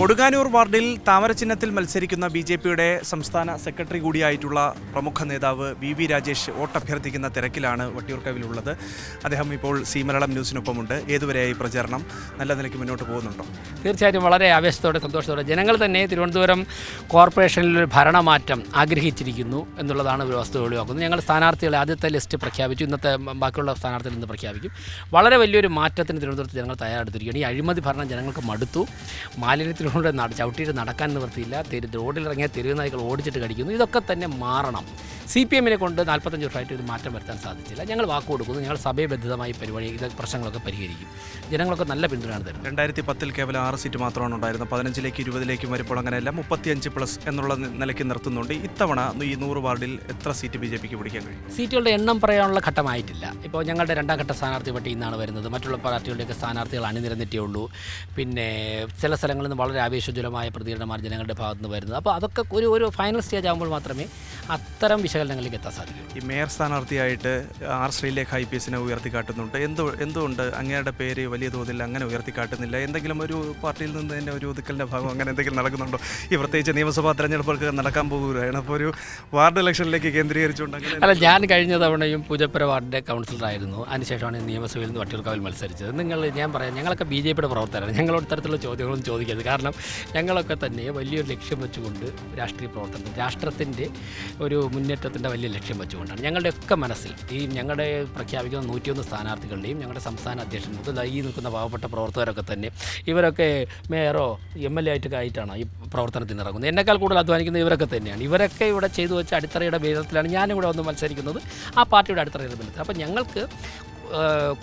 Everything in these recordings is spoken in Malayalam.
കൊടുങ്ങാനൂർ വാർഡിൽ താമരചിഹ്നത്തിൽ മത്സരിക്കുന്ന ബി ജെ പിയുടെ സംസ്ഥാന സെക്രട്ടറി കൂടിയായിട്ടുള്ള പ്രമുഖ നേതാവ് വി വി രാജേഷ് വോട്ടഭ്യർത്ഥിക്കുന്ന തിരക്കിലാണ് വട്ടിയൂർക്കാവിലുള്ളത്. അദ്ദേഹം ഇപ്പോൾ സീമലളം ന്യൂസിനൊപ്പമുണ്ട്. ഏതുവരെയായി പ്രചരണം? നല്ല നിലയ്ക്ക് മുന്നോട്ട് പോകുന്നുണ്ടോ? തീർച്ചയായിട്ടും വളരെ ആവേശത്തോടെ സന്തോഷത്തോടെ ജനങ്ങൾ തന്നെ തിരുവനന്തപുരം കോർപ്പറേഷനിൽ ഒരു ഭരണമാറ്റം ആഗ്രഹിച്ചിരിക്കുന്നു എന്നുള്ളതാണ് ഒരു വസ്തു ഒഴിവാക്കുന്നത് ഞങ്ങൾ സ്ഥാനാർത്ഥികളെ ആദ്യത്തെ ലിസ്റ്റ് പ്രഖ്യാപിച്ചു. ഇന്നത്തെ ബാക്കിയുള്ള സ്ഥാനാർത്ഥികൾ ഇന്ന് പ്രഖ്യാപിക്കും. വളരെ വലിയൊരു മാറ്റത്തിന് തിരുവനന്തപുരത്ത് ജനങ്ങൾ തയ്യാറെടുത്തിരിക്കുകയാണ്. ഈ അഴിമതി ഭരണം ജനങ്ങൾക്ക് മടുത്തു. മാലിന്യത്തിലൂടെ നട ചവിട്ടിയിട്ട് നടക്കാൻ നിവൃത്തിയില്ല തെരു റോഡിലിറങ്ങിയ തെരുവ് നായ്ക്കൾ ഓടിച്ചിട്ട് കടിക്കുന്നു. ഇതൊക്കെ തന്നെ മാറണം. സി പി എമ്മിനെ കൊണ്ട് നാൽപ്പത്തഞ്ച് വർഷമായിട്ട് ഒരു മാറ്റം വരുത്താൻ സാധിച്ചില്ല. ഞങ്ങൾ വാക്ക് കൊടുക്കുന്നു. ഞങ്ങൾ സഭയബദ്ധമായി പരിപാടി ഇത് പ്രശ്നങ്ങളൊക്കെ പരിഹരിക്കും. ജനങ്ങളൊക്കെ നല്ല പിന്തുണയാണ് തരുന്നത്. രണ്ടായിരത്തി പത്തിൽ കേവലം ആറ് സീറ്റ് മാത്രമാണ് ഉണ്ടായിരുന്നത്. പതിനഞ്ചിലേക്ക് ഇരുപതിലേക്കും വരുമ്പോൾ അങ്ങനെയല്ല മുപ്പത്തിയഞ്ച് പ്ലസ് എന്നുള്ള നിലയ്ക്ക് നിർത്തുന്നുണ്ട്. ഇത്തവണ ഈ നൂറ് വാർഡിൽ എത്ര സീറ്റ് ബി ജെ പിക്ക് പിടിക്കാൻ കഴിയും? സീറ്റുകളുടെ എണ്ണം പറയാനുള്ള ഘട്ടമായിട്ടില്ല. ഇപ്പോൾ ഞങ്ങളുടെ രണ്ടാം ഘട്ട സ്ഥാനാർത്ഥി പട്ടി നിന്നാണ് വരുന്നത്. മറ്റുള്ള പാർട്ടികളുടെയൊക്കെ സ്ഥാനാർത്ഥികൾ അണിനിരന്നിട്ടേ ഉള്ളൂ. പിന്നെ ചില സ്ഥലങ്ങളിൽ നിന്ന് വളരെ ആവേശജ്വലമായ പ്രതികരണമാണ് ജനങ്ങളുടെ ഭാഗത്തുനിന്ന് വരുന്നത്. അപ്പോൾ അതൊക്കെ ഒരു ഒരു ഫൈനൽ സ്റ്റേജ് ആകുമ്പോൾ മാത്രമേ അത്തരം വിശകലനങ്ങളിലേക്ക് എത്താൻ സാധിക്കും. ഈ മേയർ സ്ഥാനാർത്ഥിയായിട്ട് ആർ ശ്രീലേഖ ഐ പി എസിനെ ഉയർത്തിക്കാട്ടുന്നുണ്ട്. എന്തോ എന്തുകൊണ്ട് അങ്ങയുടെ പേര് വലിയ തോതിൽ അങ്ങനെ ഉയർത്തിക്കാട്ടുന്നില്ല? എന്തെങ്കിലും ഒരു പാർട്ടിയിൽ നിന്ന് തന്നെ ഒരു ഒതുക്കലിന്റെ ഭാഗം അങ്ങനെ എന്തെങ്കിലും നടക്കുന്നുണ്ടോ? ഈ പ്രത്യേകിച്ച് നിയമസഭാ തെരഞ്ഞെടുപ്പൊക്കെ നടക്കാൻ പോകുകയാണ് അപ്പോൾ ഒരു വാർഡ് ഇലക്ഷനിലേക്ക് കേന്ദ്രീകരിച്ചുകൊണ്ട് അല്ല ഞാൻ കഴിഞ്ഞ തവണയും പൂജപ്പുര വാർഡിന്റെ കൗൺസിലറായിരുന്നു. അതിനുശേഷമാണ് നിയമസഭയിൽ നിന്ന് വട്ടിയൂർക്കാവിൽ മത്സരിച്ചത്. നിങ്ങൾ ഞാൻ പറയാം ഞങ്ങളൊക്കെ ബി ജെ പിയുടെ പ്രവർത്തകരാണ്. ഞങ്ങളോട് ഇത്തരത്തിലുള്ള ചോദ്യങ്ങളൊന്നും ചോദിക്കരുത്. കാരണം ഞങ്ങളൊക്കെ തന്നെ വലിയൊരു ലക്ഷ്യം വെച്ചുകൊണ്ട് രാഷ്ട്രീയ പ്രവർത്തനം രാഷ്ട്രത്തിന്റെ ഒരു മുന്നേറ്റത്തിന്റെ വലിയ ലക്ഷ്യം വെച്ചുകൊണ്ടാണ്. ഞങ്ങളുടെ ഒക്കെ മനസ്സിൽ ഈ ഞങ്ങളുടെ പ്രഖ്യാപിക്കുന്ന നൂറ്റിയൊന്ന് സ്ഥാനാർത്ഥികളുടെയും ഞങ്ങളുടെ സംസ്ഥാന അധ്യക്ഷൻ മുതൽ ഈ നിൽക്കുന്ന പാവപ്പെട്ട പ്രവർത്തകരൊക്കെ തന്നെ ഇവരൊക്കെ മേയറോ എം എൽ എ ആയിട്ടൊക്കെ ആയിട്ടാണ് ഈ പ്രവർത്തനത്തിന് ഇറങ്ങുന്നത്. എന്നെക്കാൾ കൂടുതൽ അധ്വാനിക്കുന്ന ഇവരൊക്കെ തന്നെയാണ്. ഇവരൊക്കെ ഇവിടെ ചെയ്തു വെച്ച അടിത്തറയുടെ ഞാനും ഇവിടെ വന്ന് മത്സരിക്കുന്നത്. ആ പാർട്ടിയുടെ അടിത്തറയുടെ ഭേദത്തിൽ അപ്പോൾ ഞങ്ങൾക്ക്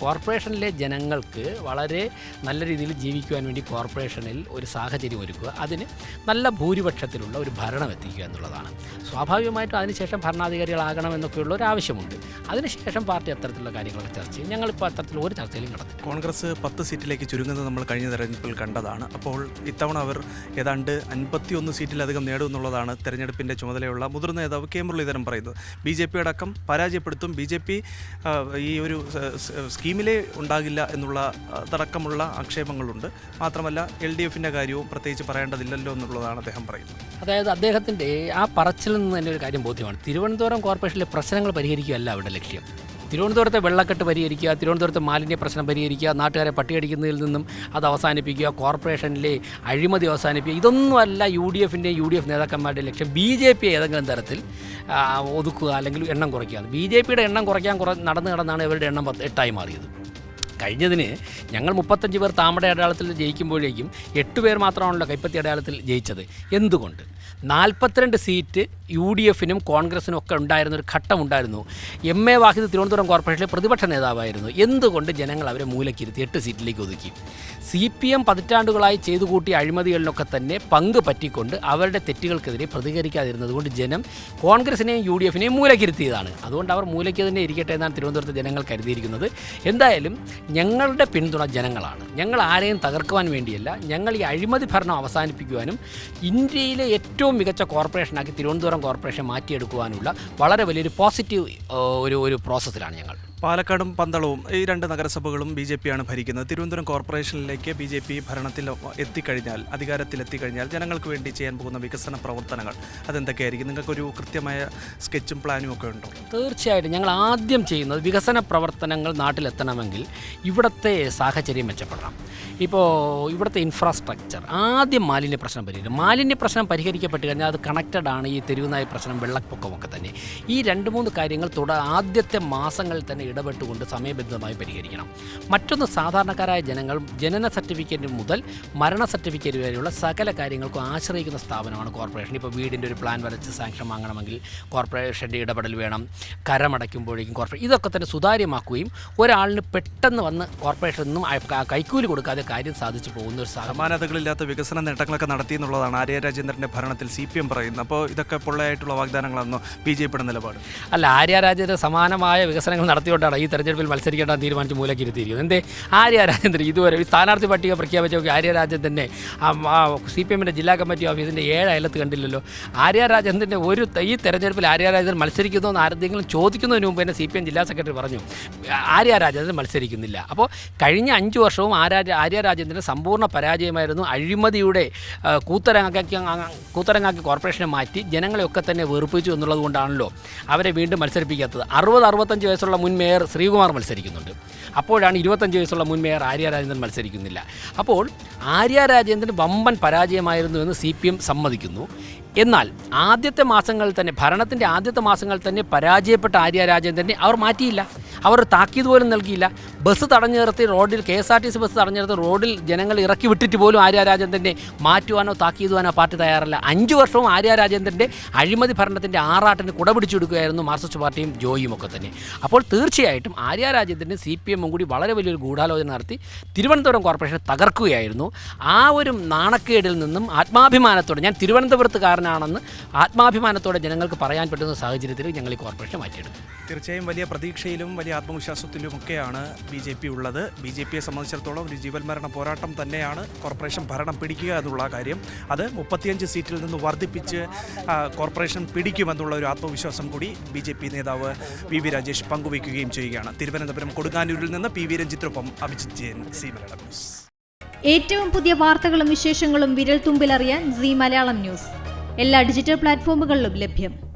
കോർപ്പറേഷനിലെ ജനങ്ങൾക്ക് വളരെ നല്ല രീതിയിൽ ജീവിക്കുവാൻ വേണ്ടി കോർപ്പറേഷനിൽ ഒരു സാഹചര്യം ഒരുക്കുക അതിന് നല്ല ഭൂരിപക്ഷത്തിലുള്ള ഒരു ഭരണം എത്തിക്കുക എന്നുള്ളതാണ്. സ്വാഭാവികമായിട്ടും അതിനുശേഷം ഭരണാധികാരികളാകണം എന്നൊക്കെയുള്ള ഒരു ആവശ്യമുണ്ട്. അതിനുശേഷം പാർട്ടി അത്തരത്തിലുള്ള കാര്യങ്ങളൊക്കെ ചർച്ച ചെയ്യും. ഞങ്ങളിപ്പോൾ അത്തരത്തിലുള്ള ഒരു ചർച്ചയിലും കടന്നു കോൺഗ്രസ് പത്ത് സീറ്റിലേക്ക് ചുരുങ്ങുന്നത് നമ്മൾ കഴിഞ്ഞ തെരഞ്ഞെടുപ്പിൽ കണ്ടതാണ്. അപ്പോൾ ഇത്തവണ അവർ ഏതാണ്ട് അൻപത്തിയൊന്ന് സീറ്റിലധികം നേടുമെന്നുള്ളതാണ് തെരഞ്ഞെടുപ്പിന്റെ ചുമതലയുള്ള മുതിർന്ന നേതാവ് കെ മുരളീധരൻ പറയുന്നത്. ബി ജെ പി അടക്കം പരാജയപ്പെടുത്തും. ബി ജെ പി ഈ ഒരു സ്കീമിലേ ഉണ്ടാകില്ല എന്നുള്ള തടക്കമുള്ള ആക്ഷേപങ്ങളുണ്ട്. മാത്രമല്ല എൽ ഡി എഫിന്റെ കാര്യവും പ്രത്യേകിച്ച് പറയേണ്ടതില്ലല്ലോ എന്നുള്ളതാണ് അദ്ദേഹം പറയുന്നത്. അതായത് അദ്ദേഹത്തിന്റെ ആ പറച്ചിൽ നിന്ന് തന്നെ ഒരു കാര്യം ബോധ്യമാണ്. തിരുവനന്തപുരം കോർപ്പറേഷനിലെ പ്രശ്നങ്ങൾ പരിഹരിക്കുകയല്ല അവരുടെ ലക്ഷ്യം. തിരുവനന്തപുരത്തെ വെള്ളക്കെട്ട് പരിഹരിക്കുക തിരുവനന്തപുരത്തെ മാലിന്യ പ്രശ്നം പരിഹരിക്കുക നാട്ടുകാരെ പട്ടിയടിക്കുന്നതിൽ നിന്നും അത് അവസാനിപ്പിക്കുക കോർപ്പറേഷനിലെ അഴിമതി അവസാനിപ്പിക്കുക. ഇതൊന്നുമല്ല യു ഡി എഫിന്റെ യു ഡി എഫ് നേതാക്കന്മാരുടെ ലക്ഷ്യം. ബി ജെ പി ഏതെങ്കിലും തരത്തിൽ ഒതുക്കുക അല്ലെങ്കിൽ എണ്ണം കുറയ്ക്കുക. ബി ജെ പിയുടെ എണ്ണം കുറയ്ക്കാൻ കുറ നടന്നു നടന്നാണ് ഇവരുടെ എണ്ണം പത്ത് എട്ടായി മാറിയത്. കഴിഞ്ഞതിന് ഞങ്ങൾ മുപ്പത്തഞ്ച് പേർ താമര അടയാളത്തിൽ ജയിക്കുമ്പോഴേക്കും എട്ട് പേർ മാത്രമാണല്ലോ കൈപ്പത്തി അടയാളത്തിൽ ജയിച്ചത്. എന്തുകൊണ്ട്? നാൽപ്പത്തിരണ്ട് സീറ്റ് യു ഡി എഫിനും കോൺഗ്രസിനും ഒക്കെ ഉണ്ടായിരുന്ന ഒരു ഘട്ടമുണ്ടായിരുന്നു. എം എ വാഹിദ് തിരുവനന്തപുരം കോർപ്പറേഷനിലെ പ്രതിപക്ഷ നേതാവായിരുന്നു. എന്തുകൊണ്ട് ജനങ്ങൾ അവരെ മൂലക്കിരുത്തി എട്ട് സീറ്റിലേക്ക് ഒതുക്കി? സി പി എം പതിറ്റാണ്ടുകളായി ചെയ്തു കൂട്ടിയ അഴിമതികളിലൊക്കെ തന്നെ പങ്ക് പറ്റിക്കൊണ്ട് അവരുടെ തെറ്റുകൾക്കെതിരെ പ്രതികരിക്കാതിരുന്നത് കൊണ്ട് ജനം കോൺഗ്രസിനെയും യു ഡി എഫിനെയും മൂലക്കിരുത്തിയതാണ്. അതുകൊണ്ട് അവർ മൂലയ്ക്ക് തന്നെ ഇരിക്കട്ടെ എന്നാണ് തിരുവനന്തപുരത്തെ ജനങ്ങൾ കരുതിയിരിക്കുന്നത്. എന്തായാലും ഞങ്ങളുടെ പിന്തുണ ജനങ്ങളാണ്. ഞങ്ങൾ ആരെയും തകർക്കുവാൻ വേണ്ടിയല്ല. ഞങ്ങൾ ഈ അഴിമതി ഭരണം അവസാനിപ്പിക്കുവാനും ഇന്ത്യയിലെ ഏറ്റവും മികച്ച കോർപ്പറേഷനാക്കി തിരുവനന്തപുരം കോർപ്പറേഷൻ മാറ്റിയെടുക്കുവാനുള്ള വളരെ വലിയൊരു പോസിറ്റീവ് ഒരു ഒരു പ്രോസസ്സിലാണ് ഞങ്ങൾ. പാലക്കാടും പന്തളവും ഈ രണ്ട് നഗരസഭകളും ബി ജെ പിയാണ് ഭരിക്കുന്നത്. തിരുവനന്തപുരം കോർപ്പറേഷനിലേക്ക് ബി ജെ പി ഭരണത്തിൽ എത്തിക്കഴിഞ്ഞാൽ അധികാരത്തിൽ എത്തിക്കഴിഞ്ഞാൽ ജനങ്ങൾക്ക് വേണ്ടി ചെയ്യാൻ പോകുന്ന വികസന പ്രവർത്തനങ്ങൾ അതെന്തൊക്കെയായിരിക്കും? നിങ്ങൾക്കൊരു കൃത്യമായ സ്കെച്ചും പ്ലാനും ഒക്കെ ഉണ്ടോ? തീർച്ചയായിട്ടും ഞങ്ങൾ ആദ്യം ചെയ്യുന്നത് വികസന പ്രവർത്തനങ്ങൾ നാട്ടിലെത്തണമെങ്കിൽ ഇവിടുത്തെ സാഹചര്യം മെച്ചപ്പെടണം. ഇപ്പോൾ ഇവിടുത്തെ ഇൻഫ്രാസ്ട്രക്ചർ ആദ്യം മാലിന്യ പ്രശ്നം പരിഹരിക്കും മാലിന്യ പ്രശ്നം പരിഹരിക്കപ്പെട്ട് കഴിഞ്ഞാൽ അത് കണക്റ്റഡ് ആണ് ഈ തെരുവുനായ പ്രശ്നം വെള്ളപ്പൊക്കമൊക്കെ തന്നെ. ഈ രണ്ട് മൂന്ന് കാര്യങ്ങൾ തുട ആദ്യത്തെ മാസങ്ങളിൽ തന്നെ ഇടപെട്ടുകൊണ്ട് സമയബന്ധിതമായി പരിഹരിക്കണം. മറ്റൊന്ന് സാധാരണക്കാരായ ജനങ്ങൾ ജനന സർട്ടിഫിക്കറ്റ് മുതൽ മരണ സർട്ടിഫിക്കറ്റ് വരെയുള്ള സകല കാര്യങ്ങൾക്കും ആശ്രയിക്കുന്ന സ്ഥാപനമാണ് കോർപ്പറേഷൻ ഇപ്പോൾ വീടിന്റെ ഒരു പ്ലാൻ വരച്ച് സാങ്ഷൻ വാങ്ങണമെങ്കിൽ കോർപ്പറേഷന്റെ ഇടപെടൽ വേണം. കരമടയ്ക്കുമ്പോഴേക്കും കോർപ്പറേഷൻ ഇതൊക്കെ തന്നെ സുതാര്യമാക്കുകയും ഒരാളിന് പെട്ടെന്ന് വന്ന് കോർപ്പറേഷനിൽ നിന്നും കൈക്കൂലി കൊടുക്കാതെ കാര്യം സാധിച്ചു പോകുന്ന ഒരു സമാനതകളില്ലാത്ത വികസന നേട്ടങ്ങളൊക്കെ നടത്തി എന്നുള്ളതാണ് ആര്യ രാജേന്ദ്രന്റെ ഭരണത്തിൽ സി പി എം പറയുന്നത്. അപ്പോൾ ഇതൊക്കെ പൊള്ളയായിട്ടുള്ള വാഗ്ദാനങ്ങളാണെന്നോ ബി ജെ പിയുടെ നിലപാട്? അല്ല ആര്യ രാജേന്ദ്രൻ സമാനമായ വികസനങ്ങൾ നടത്തിയോണ്ടാണ് ഈ തെരഞ്ഞെടുപ്പിൽ മത്സരിക്കേണ്ടെന്ന് തീരുമാനിച്ച് മൂലക്കിരുത്തിയിരിക്കുന്നത്. എന്തേ? ആര്യ രാജേന്ദ്രൻ ഇതുവരെ ഈ സ്ഥാനാർത്ഥി പട്ടിക പ്രഖ്യാപിച്ച നോക്കി ആര്യ രാജേന്ദ്രനെ സി പി എമ്മിന്റെ ജില്ലാ കമ്മിറ്റി ഓഫീസിന്റെ ഏഴ് അയലത്ത് കണ്ടില്ലല്ലോ. ആര്യ രാജേന്ദ്രന്റെ ഒരു ഈ തെരഞ്ഞെടുപ്പിൽ ആര്യ രാജേന്ദ്രൻ മത്സരിക്കുന്നു എന്ന് ആരെങ്കിലും ചോദിക്കുന്നതിന് മുമ്പ് തന്നെ സി പി എം ജില്ലാ സെക്രട്ടറി പറഞ്ഞു ആര്യ രാജേന്ദ്രൻ മത്സരിക്കുന്നില്ല. അപ്പോൾ കഴിഞ്ഞ അഞ്ച് വർഷവും ആര്യ ആര്യ രാജേന്ദ്രൻ സമ്പൂർണ പരാജയമായിരുന്നു അഴിമതിയുടെ കൂത്തരങ്ങാക്കി കൂത്തരങ്ങാക്കി കോർപ്പറേഷനെ മാറ്റി ജനങ്ങളെയൊക്കെ തന്നെ വെറുപ്പിച്ചു എന്നുള്ളത് കൊണ്ടാണല്ലോ അവരെ വീണ്ടും മത്സരിപ്പിക്കാത്തത്. അറുപത് അറുപത്തഞ്ച് വയസ്സുള്ള മുൻ മേയർ ശ്രീകുമാർ മത്സരിക്കുന്നുണ്ട്. അപ്പോഴാണ് ഇരുപത്തഞ്ച് വയസ്സുള്ള മുൻ മേയർ ആര്യ രാജേന്ദ്രൻ മത്സരിക്കുന്നില്ല. അപ്പോൾ ആര്യ രാജേന്ദ്രൻ വമ്പൻ പരാജയമായിരുന്നു എന്ന് സി പി എം സമ്മതിക്കുന്നു. എന്നാൽ ആദ്യത്തെ മാസങ്ങളിൽ തന്നെ ഭരണത്തിന്റെ ആദ്യത്തെ മാസങ്ങളിൽ തന്നെ പരാജയപ്പെട്ട ആര്യ രാജേന്ദ്രനെ അവർ മാറ്റിയില്ല. അവർ താക്കീത് പോലും നൽകിയില്ല. ബസ് തടഞ്ഞു നിർത്തി റോഡിൽ K S R T C bus തടഞ്ഞു നിർത്തി റോഡിൽ ജനങ്ങൾ ഇറക്കി വിട്ടിട്ട് പോലും ആര്യ രാജേന്ദ്രനെ മാറ്റുവാനോ താക്കീതുവാനോ പാർട്ടി തയ്യാറല്ല. അഞ്ച് വർഷവും ആര്യ രാജേന്ദ്രന്റെ അഴിമതി ഭരണത്തിന്റെ ആറാട്ടിന് കുടപിടിച്ചെടുക്കുകയായിരുന്നു മാർക്സിസ്റ്റ് പാർട്ടിയും ജോയിയും ഒക്കെ തന്നെ. അപ്പോൾ തീർച്ചയായിട്ടും ആര്യ രാജേന്ദ്രന് സി പി എമ്മും കൂടി വളരെ വലിയൊരു ഗൂഢാലോചന നടത്തി തിരുവനന്തപുരം കോർപ്പറേഷനെ തകർക്കുകയായിരുന്നു. ആ ഒരു നാണക്കേടിൽ നിന്നും ആത്മാഭിമാനത്തോടെ ഞാൻ തിരുവനന്തപുരത്തുകാരനാണെന്ന് ആത്മാഭിമാനത്തോടെ ജനങ്ങൾക്ക് പറയാൻ പറ്റുന്ന സാഹചര്യത്തിൽ ഞങ്ങൾ ഈ കോർപ്പറേഷൻ മാറ്റിയെടുക്കും തീർച്ചയായും വലിയ പ്രതീക്ഷയിലും വലിയ ആത്മവിശ്വാസത്തിലുമൊക്കെയാണ് ബി ജെ പി ഉള്ളത്. ബി ജെ പിയെ സംബന്ധിച്ചിടത്തോളം ഒരു ജീവൻ മരണ പോരാട്ടം തന്നെയാണ് കോർപ്പറേഷൻ ഭരണം പിടിക്കുക എന്നുള്ള കാര്യം. അത് മുപ്പത്തിയഞ്ച് സീറ്റിൽ നിന്ന് വർദ്ധിപ്പിച്ച് കോർപ്പറേഷൻ പിടിക്കുമെന്നുള്ള ഒരു ആത്മവിശ്വാസം കൂടി ബി ജെ പി നേതാവ് വി വി രാജേഷ് പങ്കുവയ്ക്കുകയും ചെയ്യുകയാണ്. തിരുവനന്തപുരം കൊടുങ്ങാനൂരിൽ നിന്ന് പി വി രഞ്ജിത്തിനൊപ്പം അഭിജിത് ജയൻ സി മലയാളം ന്യൂസ്. ഏറ്റവും പുതിയ വാർത്തകളും വിശേഷങ്ങളും വിരൽ തുമ്പിലറിയാൻ സി മലയാളം ന്യൂസ്. എല്ലാ ഡിജിറ്റൽ പ്ലാറ്റ്ഫോമുകളിലും ലഭ്യം.